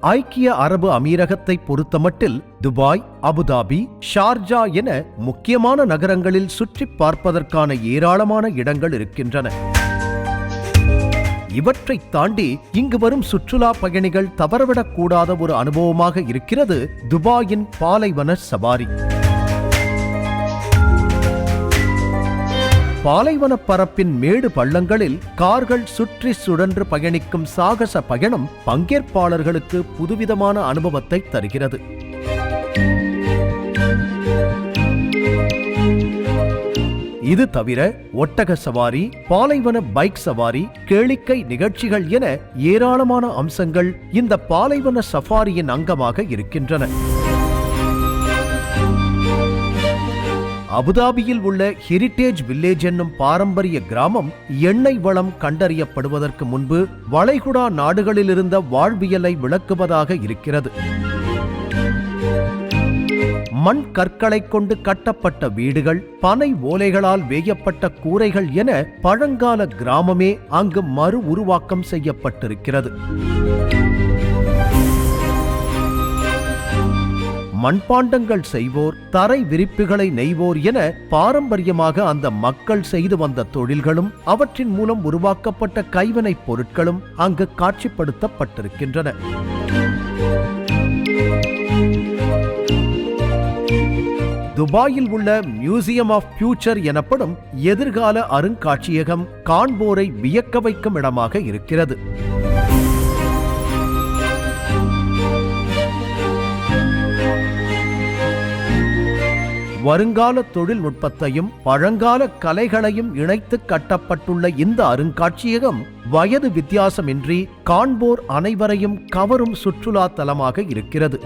ஐக்கிய அரபு அமீரகத்தை பொறுத்தமட்டில் துபாய் அபுதாபி ஷார்ஜா என முக்கியமான நகரங்களில் சுற்றிப் பார்ப்பதற்கான ஏராளமான இடங்கள் இருக்கின்றன. இவற்றைத் தாண்டி இங்கு வரும் சுற்றுலா பயணிகள் தவறவிடக்கூடாத ஒரு அனுபவமாக இருக்கிறது துபாயின் பாலைவன சவாரி. பாலைவனப் பரப்பின் மேடு பள்ளங்களில் கார்கள் சுற்றி சுழன்று பயணிக்கும் சாகச பயணம் பங்கேற்பாளர்களுக்கு புதுவிதமான அனுபவத்தை தருகிறது. இது தவிர ஒட்டக சவாரி பாலைவன பைக் சவாரி கேளிக்கை நிகழ்ச்சிகள் என ஏராளமான அம்சங்கள் இந்த பாலைவன சஃபாரியின் அங்கமாக இருக்கின்றன. அபுதாபியில் உள்ள ஹெரிட்டேஜ் வில்லேஜ் என்னும் பாரம்பரிய கிராமம் எண்ணெய் வளம் கண்டறியப்படுவதற்கு முன்பு வளைகுடா நாடுகளில் இருந்த வாழ்வியலை விளக்குவதாக இருக்கிறது. மண் கற்களை கொண்டு கட்டப்பட்ட வீடுகள் பனை ஓலைகளால் வேயப்பட்ட கூரைகள் என பழங்கால கிராமமே அங்கு மறு உருவாக்கம் செய்யப்பட்டிருக்கிறது. மண்பாண்டங்கள் செய்வோர் தரை விரிப்புகளை நெய்வோர் என பாரம்பரியமாக அந்த மக்கள் செய்து வந்த தொழில்களும் அவற்றின் மூலம் உருவாக்கப்பட்ட கைவினைப் பொருட்களும் அங்கு காட்சிப்படுத்தப்பட்டிருக்கின்றன. துபாயில் உள்ள மியூசியம் ஆஃப் ஃபியூச்சர் எனப்படும் எதிர்கால அருங்காட்சியகம் காண்போரை வியக்க வைக்கும் இடமாக இருக்கிறது. வருங்கால தொழில்நுட்பத்தையும் பழங்கால கலைகளையும் இணைத்து கட்டப்பட்டுள்ள இந்த அருங்காட்சியகம் வயது வித்தியாசமின்றி காண்போர் அனைவரையும் கவரும் சுற்றுலா தலமாக இருக்கிறது.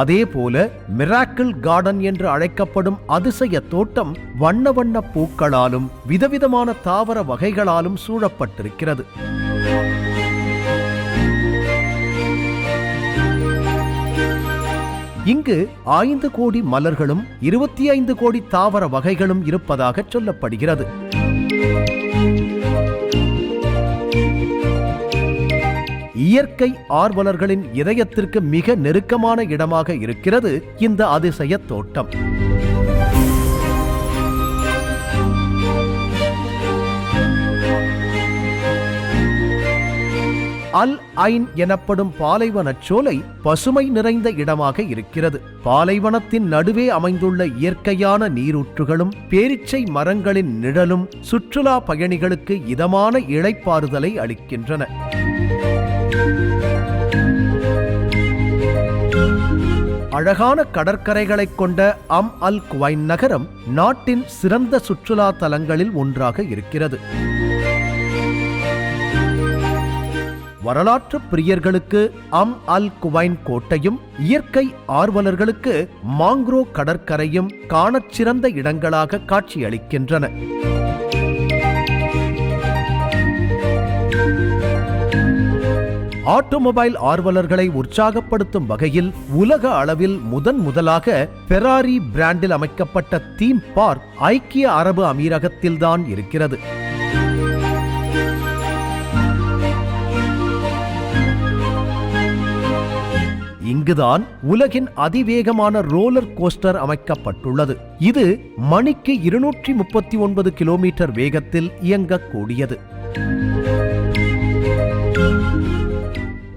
அதேபோல மிராக்கிள் கார்டன் என்று அழைக்கப்படும் அதிசய தோட்டம் வண்ண வண்ண பூக்களாலும் விதவிதமான தாவர வகைகளாலும் சூழப்பட்டிருக்கிறது. இங்கு ஐந்து கோடி மலர்களும் இருபத்தி ஐந்து கோடி தாவர வகைகளும் இருப்பதாக சொல்லப்படுகிறது. இயற்கை ஆர்வலர்களின் இதயத்திற்கு மிக நெருக்கமான இடமாக இருக்கிறது இந்த அதிசய தோட்டம். அல் ஐன் எனப்படும் பாலைவனச் சோலை பசுமை நிறைந்த இடமாக இருக்கிறது. பாலைவனத்தின் நடுவே அமைந்துள்ள இயற்கையான நீரூற்றுகளும் பேரிச்சை மரங்களின் நிழலும் சுற்றுலா பயணிகளுக்கு இதமான இழைப்பாறுதலை அளிக்கின்றன. அழகான கடற்கரைகளைக் கொண்ட அம் அல் குவைன் நகரம் நாட்டின் சிறந்த சுற்றுலா தலங்களில் ஒன்றாக இருக்கிறது. வரலாற்று பிரியர்களுக்கு அம் அல் குவைன் கோட்டையும் இயற்கை ஆர்வலர்களுக்கு மாங்க்ரோ கடற்கரையும் காணச் சிறந்த இடங்களாக காட்சியளிக்கின்றன. ஆட்டோமொபைல் ஆர்வலர்களை உற்சாகப்படுத்தும் வகையில் உலக அளவில் முதன் முதலாக ஃபெராரி பிராண்டில் அமைக்கப்பட்ட தீம் பார்க் ஐக்கிய அரபு அமீரகத்தில்தான் இருக்கிறது. இங்குதான் உலகின் அதிவேகமான ரோலர் கோஸ்டர் அமைக்கப்பட்டுள்ளது. இது மணிக்கு இருநூற்றி முப்பத்தி ஒன்பது கிலோமீட்டர் வேகத்தில் இயங்கக்கூடியது.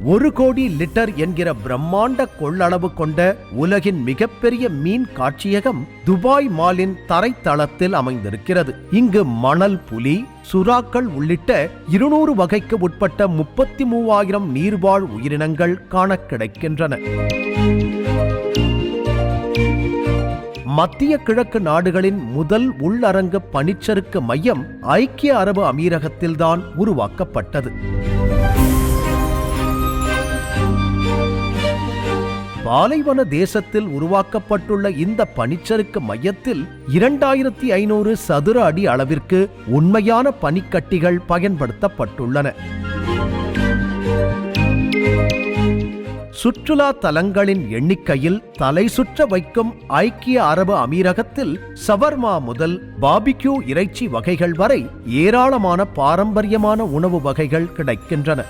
ஒரு கோடி லிட்டர் என்கிற பிரம்மாண்ட கொள்ளளவு கொண்ட உலகின் மிகப்பெரிய மீன் காட்சியகம் துபாய் மாலின் தரைத்தளத்தில் அமைந்திருக்கிறது. இங்கு மணல் புலி சுறாக்கள் உள்ளிட்ட இருநூறு வகைக்கு உட்பட்ட முப்பத்தி மூவாயிரம் நீர்வாழ் உயிரினங்கள் காண கிடைக்கின்றன. மத்திய கிழக்கு நாடுகளின் முதல் உள்ளரங்கு பனிச்சறுக்கு மையம் ஐக்கிய அரபு அமீரகத்தில்தான் உருவாக்கப்பட்டது. பாலைவன தேசத்தில் உருவாக்கப்பட்டுள்ள இந்த பனிச்சறுக்கு மையத்தில் இரண்டாயிரத்தி ஐநூறு சதுர அடி அளவிற்கு உண்மையான பனிக்கட்டிகள் பயன்படுத்தப்பட்டுள்ளன. சுற்றுலா தலங்களின் எண்ணிக்கையில் தலை சுற்ற வைக்கும் ஐக்கிய அரபு அமீரகத்தில் சவர்மா முதல் பாபிக்யூ இறைச்சி வகைகள் வரை ஏராளமான பாரம்பரியமான உணவு வகைகள் கிடைக்கின்றன.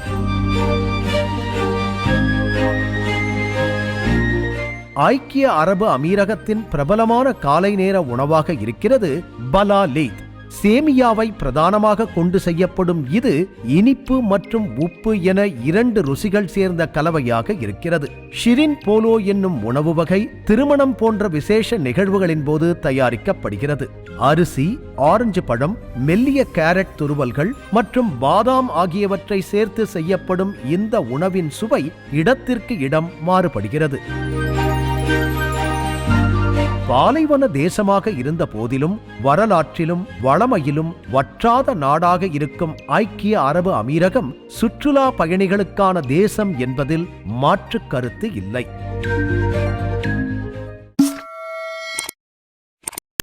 ஐக்கிய அரபு அமீரகத்தின் பிரபலமான காலை நேர உணவாக இருக்கிறது பலா லீத் சேமியாவை பிரதானமாக கொண்டு செய்யப்படும் இது இனிப்பு மற்றும் உப்பு என இரண்டு ருசிகள் சேர்ந்த கலவையாக இருக்கிறது. ஷிரின் போலோ என்னும் உணவு வகை திருமணம் போன்ற விசேஷ நிகழ்வுகளின் போது தயாரிக்கப்படுகிறது. அரிசி ஆரஞ்சு பழம் மெல்லிய கேரட் துருவல்கள் மற்றும் பாதாம் ஆகியவற்றை சேர்த்து செய்யப்படும் இந்த உணவின் சுவை இடத்திற்கு இடம் மாறுபடுகிறது. பாலைவன தேசமாக இருந்த போதிலும் வரலாற்றிலும் வளமையிலும் வற்றாத நாடாக இருக்கும் ஐக்கிய அரபு அமீரகம் சுற்றுலா பயணிகளுக்கான தேசம் என்பதில் மாற்றுக் கருத்து இல்லை.